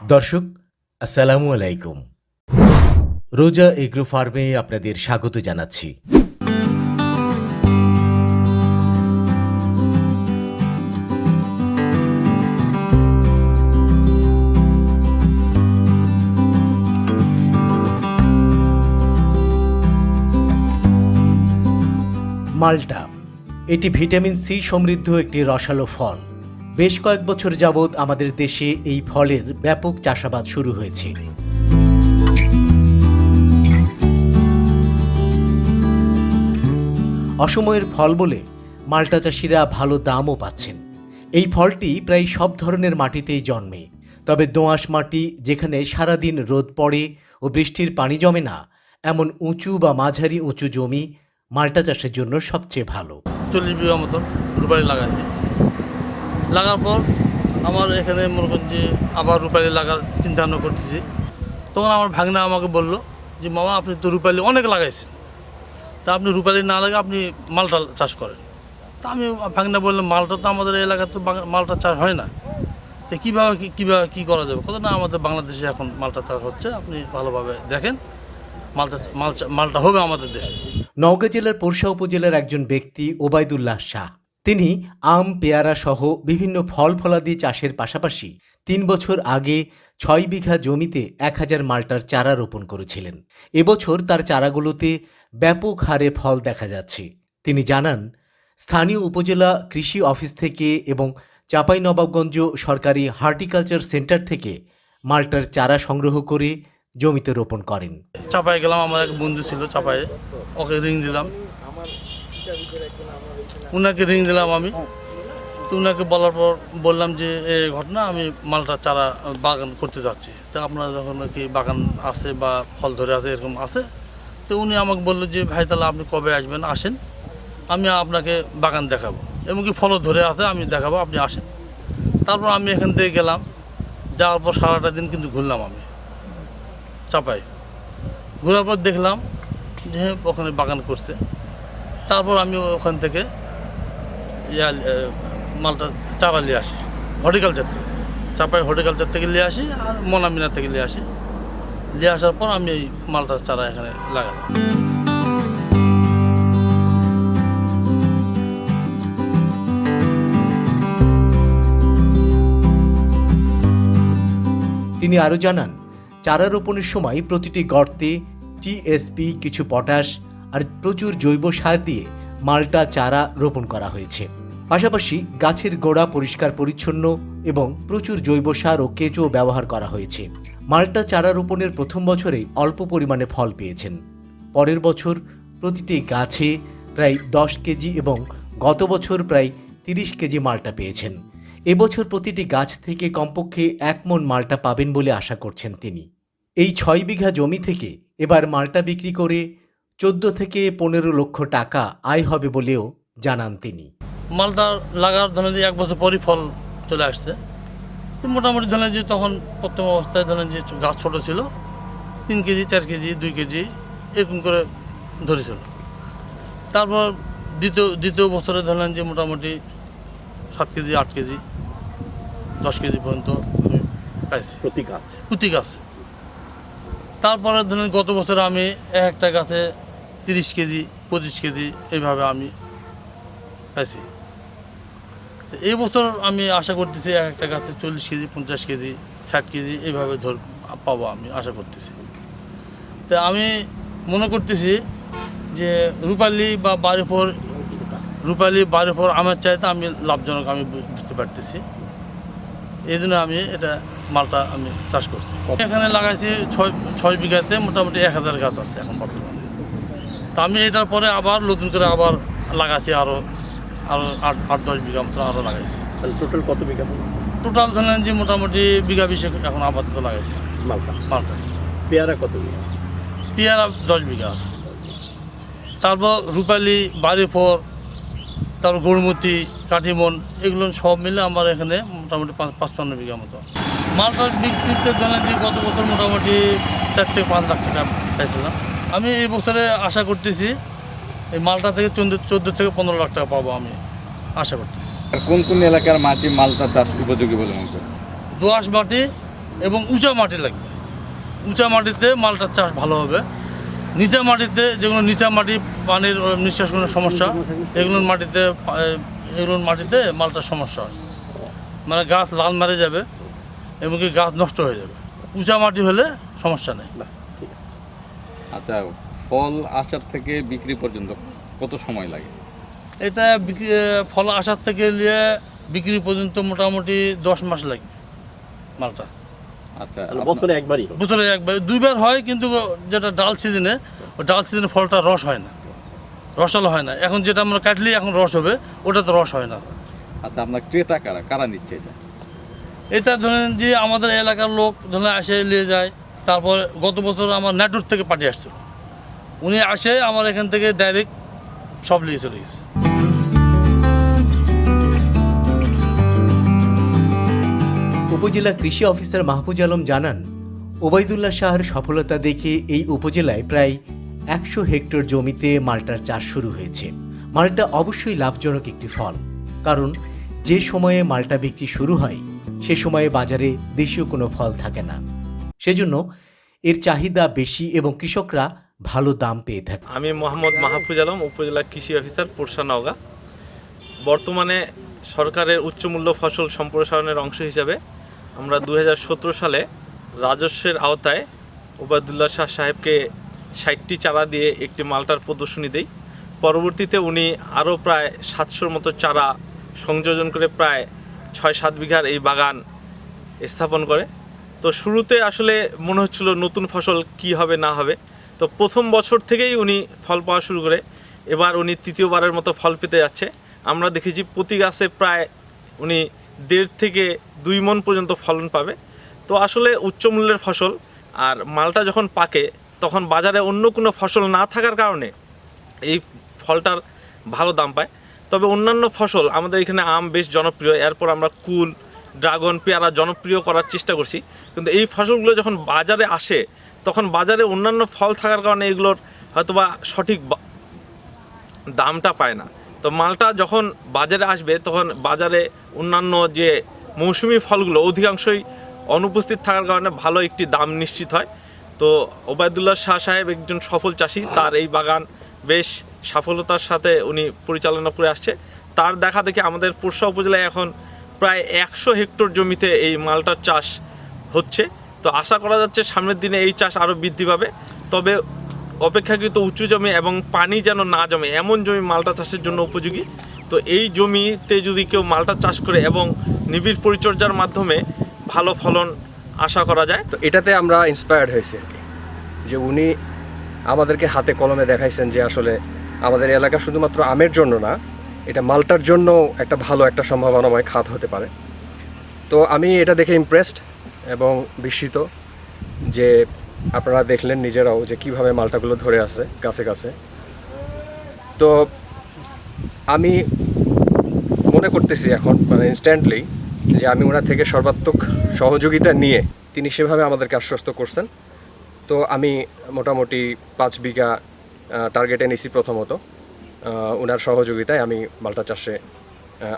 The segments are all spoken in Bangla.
দর্শক, আসসালামু আলাইকুম। রোজা এগ্রো ফার্মে আপনাদের স্বাগত জানাচ্ছি। মাল্টা, এটি ভিটামিন সি সমৃদ্ধ একটি রসালো ফল। বেশ কয়েক বছর যাবৎ আমাদের দেশে এই ফলের ব্যাপক চাষাবাদ শুরু হয়েছে। অসময়ের ফল বলে মাল্টা চাষিরা ভালো দামও পাচ্ছেন। এই ফলটি প্রায় সব ধরনের মাটিতেই জন্মে। তবে দোআঁশ মাটি যেখানে সারাদিন রোদ পড়ে ও বৃষ্টির পানি জমে না, এমন উঁচু বা মাঝারি উঁচু জমি মাল্টা চাষের জন্য সবচেয়ে ভালো। চল্লিশ বিঘা মতন লাগাইছি। লাগার পর আমার এখানে মনে করেন যে আবার রুপালি লাগার চিন্তা ভাবনা করতেছি। তখন আমার ভাগনা আমাকে বলল যে, মামা, আপনি তো রুপালি অনেক লাগাইছেন। তা আপনি রুপালি না লাগে আপনি মালটা চাষ করেন। তা আমি ভাগনা বললাম, মালটা তো আমাদের এলাকায় তো বাং- মালটা চাষ হয় না। তো কীভাবে কীভাবে, কী করা যাবে? কত না আমাদের বাংলাদেশে এখন মালটা চাষ হচ্ছে, আপনি ভালোভাবে দেখেন। মালটা মালটা মালটা হবে আমাদের দেশে। নওগাঁ জেলার পোরশা উপজেলার একজন ব্যক্তি ওবায়দুল্লাহ শাহ। তিনি আম, পেয়ারা সহ বিভিন্ন ফল ফলাদি চাষের পাশাপাশি তিন বছর আগে ছয় বিঘা জমিতে এক হাজার মাল্টার চারা রোপণ করেছিলেন। এবছর তার চারাগুলোতে ব্যাপক হারে ফল দেখা যাচ্ছে। তিনি জানান, স্থানীয় উপজেলা কৃষি অফিস থেকে এবং চাঁপাইনবাবগঞ্জ সরকারি হর্টিকালচার সেন্টার থেকে মাল্টার চারা সংগ্রহ করে জমিতে রোপণ করেন। চাপায় গেলাম, আমার এক বন্ধু ছিল চাপায়ে ওকে রিং দিলাম। উনাকে রিং দিলাম আমি। তো উনাকে বলার পর বললাম যে এই ঘটনা, আমি মালটা চারা বাগান করতে যাচ্ছি। তা আপনার যখন কি বাগান আছে বা ফল ধরে আছে, এরকম আছে, তো উনি আমাকে বলল যে, ভাই, তাহলে আপনি কবে আসবেন? আসেন। আমি আপনাকে বাগান দেখাবো। এমনকি ফলও ধরে আছে, আমি দেখাবো, আপনি আসেন। তারপর আমি এখান থেকে গেলাম। যাওয়ার পর সারাটা দিন কিন্তু ঘুরলাম আমি। চাপাই। ঘোরার পর দেখলাম যে, ওখানে বাগান করছে। তারপর আমি ওখান থেকে ইয়া মালটা চারা নিয়ে আসি। হর্টিকালচার থেকে। চাপাই হর্টিকালচার থেকে নিয়ে আসি আর মনামিনা থেকে নিয়ে আসি। নিয়ে আসার পর আমি এই মালটার চারা এখানে লাগালাম তিনি আরও জানান, চারা রোপণের সময় প্রতিটি গর্তে টিএসপি, কিছু পটাশ আর প্রচুর জৈব সার দিয়ে মাল্টা চারা রোপণ করা হয়েছে। পাশাপাশি গাছের গোড়া পরিষ্কার পরিচ্ছন্ন এবং প্রচুর জৈব সার ও কেঁচো ব্যবহার করা হয়েছে। মাল্টা চারা রোপণের প্রথম বছরেই অল্প পরিমাণে ফল পেয়েছেন। পরের বছর প্রতিটি গাছে প্রায় দশ কেজি এবং গত বছর প্রায় তিরিশ কেজি মাল্টা পেয়েছেন। এবছর প্রতিটি গাছ থেকে কমপক্ষে এক মন মাল্টা পাবেন বলে আশা করছেন তিনি। এই ছয় বিঘা জমি থেকে এবার মাল্টা বিক্রি করে চোদ্দ থেকে পনেরো লক্ষ টাকা আয় হবে বলেও জানান তিনি। মালটা লাগার ধরেন যে এক বছর পরই ফল চলে আসছে। তো মোটামুটি ধরেন যে তখন প্রথম অবস্থায় ধরেন যে গাছ ছোট ছিল তিন কেজি চার কেজি দুই কেজি এরকম করে ধরেছিল। তারপর দ্বিতীয় দ্বিতীয় বছরে ধরলেন যে মোটামুটি সাত কেজি আট কেজি দশ কেজি পর্যন্ত আমি পাইছি। প্রতি গাছ? প্রতি গাছ। তারপরে ধরেন গত বছরে আমি এক একটা গাছে তিরিশ কেজি, পঁচিশ কেজি এইভাবে আমি পাইছি তো এই বছর আমি আশা করতেছি এক একটা গাছে চল্লিশ কেজি, পঞ্চাশ কেজি, ষাট কেজি এইভাবে ধর পাবো আমি, আশা করতেছি। তো আমি মনে করতেছি যে রূপালি বা বাড়িপুর রূপালি বাড়িপুর আমার চাইতে আমি লাভজনক আমি বুঝতে পারতেছি। এই জন্য আমি এটা মালটা আমি চাষ করছি। এখানে লাগাইছি ছয় ছয় বিঘাতে মোটামুটি এক হাজার গাছ আছে এখন বর্তমানে। তা আমি এটার পরে আবার নতুন করে আবার লাগাচ্ছি আরও আরও আট আট দশ বিঘা মতো আরও লাগাইছি। তাহলে টোটাল কত বিঘা টোটাল ধরেন যে মোটামুটি বিঘা বিশেক এখন আপাতত লাগাইছি। মালটা? মালটা। পেয়ারা কত বিঘা? পেয়ারা দশ বিঘা আছে। তারপর রূপালি বাড়িফোর তারপর গড়মতি কাঠিমন এগুলো সব মিলে আমার এখানে মোটামুটি পাঁচ পাঁচপান্ন বিঘা মতো। মালটার বিক্রিতে ধরেন যে গত বছর মোটামুটি চার থেকে পাঁচ লাখ টাকা পাইছিলাম। আমি এই বছরে আশা করতেছি এই মালটা থেকে চোদ্দ চোদ্দ থেকে পনেরো লাখ টাকা পাবো আমি। আশা করতেছি। আর কোন কোন এলাকার মাটি মালটা চাষ উপযোগী বলে মনে করেন? দোআঁশ মাটি এবং উঁচা মাটি লাগবে। উঁচা মাটিতে মালটার চাষ ভালো হবে। নিচা মাটিতে যেগুলো নিচা মাটি পানির নিঃশ্বাস কোনো সমস্যা এগুলোর মাটিতে এগুলোর মাটিতে মালটার সমস্যা হয়। মানে গাছ লাল মারে যাবে এবং কি গাছ নষ্ট হয়ে যাবে। উঁচা মাটি হলে সমস্যা নেই। আচ্ছা ফল আসার থেকে বিক্রি পর্যন্ত কত সময় লাগে? এটা বিক্রি ফল আসার থেকে নিয়ে বিক্রি পর্যন্ত মোটামুটি দশ মাস লাগে মালটা। আচ্ছা বছরে একবারই বছরে একবার দুইবার হয় কিন্তু যেটা ডাল সিজনে ডাল সিজনে ফলটা রস হয় না। রসালো হয় না। এখন যেটা আমরা কাটলে এখন রস হবে ওটা তো রস হয় না। আচ্ছা আপনার ক্রেতা কারা? কারা নিচ্ছে এটা? এটা ধরেন যে আমাদের এলাকার লোক ধরেন আসে নিয়ে যায়। তারপর গত বছর আমার নেটওয়ার্ক থেকে পাঠিয়ে আসছিল। উনি আসে আমার এখান থেকে ডাইরেক্ট সব নিয়ে চলে গেছে। উপজেলা কৃষি অফিসার মাহফুজ আলম জানান, ওবায়দুল্লাহ শাহর সফলতা দেখে এই উপজেলায় প্রায় একশো হেক্টর জমিতে মালটার চাষ শুরু হয়েছে। মালটা অবশ্যই লাভজনক একটি ফল, কারণ যে সময়ে মালটা বিক্রি শুরু হয়, সে সময়ে বাজারে দেশীয় কোনো ফল থাকে না। সেজন্য এর চাহিদা বেশি এবং কৃষকরা ভালো দাম পেয়ে থাকে। আমি মোহাম্মদ মাহফুজ আলম, উপজেলা কৃষি অফিসার পোরশা নওগাঁ। বর্তমানে সরকারের উচ্চমূল্য ফসল সম্প্রসারণের অংশ হিসাবে আমরা দু হাজার সতেরো সালে রাজস্বের আওতায় ওবায়দুল্লাহ শাহ সাহেবকে ষাটটি চারা দিয়ে একটি মালটার প্রদর্শনী দেই। পরবর্তীতে উনি আরও প্রায় সাতশোর মতো চারা সংযোজন করে প্রায় ছয় সাত বিঘার এই বাগান স্থাপন করে। তো শুরুতে আসলে মনে হচ্ছিল নতুন ফসল কি হবে, না হবে। তো প্রথম বছর থেকেই উনি ফল পাওয়া শুরু করে। এবার উনি তৃতীয়বারের মতো ফল পেতে যাচ্ছে। আমরা দেখেছি প্রতি গাছে প্রায় উনি দেড় থেকে দুই মন পর্যন্ত ফলন পাবে। তো আসলে উচ্চ মূল্যের ফসল, আর মালটা যখন পাকে, তখন বাজারে অন্য কোনো ফসল না থাকার কারণে এই ফলটার ভালো দাম পায়। তবে অন্যান্য ফসল, আমাদের এখানে আম বেশ জনপ্রিয়। এরপর আমরা কুল, ড্রাগন, পেয়ারা জনপ্রিয় করার চেষ্টা করছি। কিন্তু এই ফসলগুলো যখন বাজারে আসে, তখন বাজারে অন্যান্য ফল থাকার কারণে এগুলোর হয়তোবা সঠিক দামটা পায় না। তো মালটা যখন বাজারে আসবে, তখন বাজারে অন্যান্য যে মৌসুমি ফলগুলো, অধিকাংশই অনুপস্থিত থাকার কারণে ভালো একটি দাম নিশ্চিত হয়। তো ওবায়দুল্লাহ শাহ সাহেব একজন সফল চাষি, তার এই বাগান বেশ সফলতার সাথে উনি পরিচালনা করে আসছে। তার দেখা দেখে আমাদের পোরশা উপজেলায় এখন প্রায় একশো হেক্টর জমিতে এই মালটার চাষ হচ্ছে। তো আশা করা যাচ্ছে সামনের দিনে এই চাষ আরও বৃদ্ধি পাবে। তবে অপেক্ষাকৃত উঁচু জমি এবং পানি যেন না জমে, এমন জমি মালটা চাষের জন্য উপযোগী। তো এই জমিতে যদি কেউ মালটা চাষ করে এবং নিবিড় পরিচর্যার মাধ্যমে ভালো ফলন আশা করা যায়। তো এটাতে আমরা ইন্সপায়ার্ড হয়েছি যে উনি আমাদেরকে হাতে কলমে দেখাইছেন যে আসলে আমাদের এলাকা শুধুমাত্র আমের জন্য না, এটা মালটার জন্য একটা ভালো একটা সম্ভাবনাময় খাত হতে পারে। তো আমি এটা দেখে ইমপ্রেসড এবং বিস্মিত যে আপনারা দেখলেন নিজেরাও যে কীভাবে মালটাগুলো ধরে আছে গাছে গাছে। তো আমি মনে করতেছি এখন মানে ইনস্ট্যান্টলি যে আমি ওনার থেকে সর্বাত্মক সহযোগিতা নিয়ে তিনি সেভাবে আমাদেরকে আশ্বস্ত করছেন। তো আমি মোটামুটি পাঁচ বিঘা টার্গেটে নিছি প্রথমত। ওনার সহযোগিতায় আমি মালটা চাষে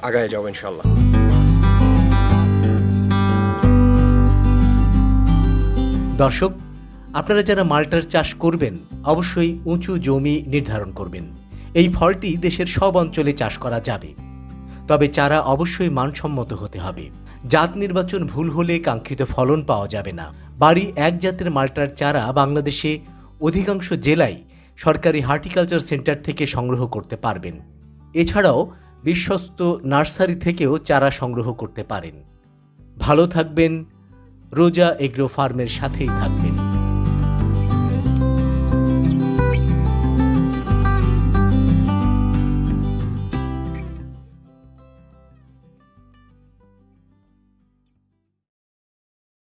আগায় যাব ইনশাল্লাহ দর্শক, আপনারা যারা মাল্টার চাষ করবেন, অবশ্যই উঁচু জমি নির্ধারণ করবেন। এই ফলটি দেশের সব অঞ্চলে চাষ করা যাবে। তবে চারা অবশ্যই মানসম্মত হতে হবে। জাত নির্বাচন ভুল হলে কাঙ্ক্ষিত ফলন পাওয়া যাবে না। বাড়ি এক জাতের মাল্টার চারা বাংলাদেশে অধিকাংশ জেলায় সরকারি হার্টিকালচার সেন্টার থেকে সংগ্রহ করতে পারবেন। এছাড়াও বিশ্বস্ত নার্সারি থেকেও চারা সংগ্রহ করতে পারেন। ভালো থাকবেন রোজা এগ্রো ফার্মের সাথেই থাকবেন।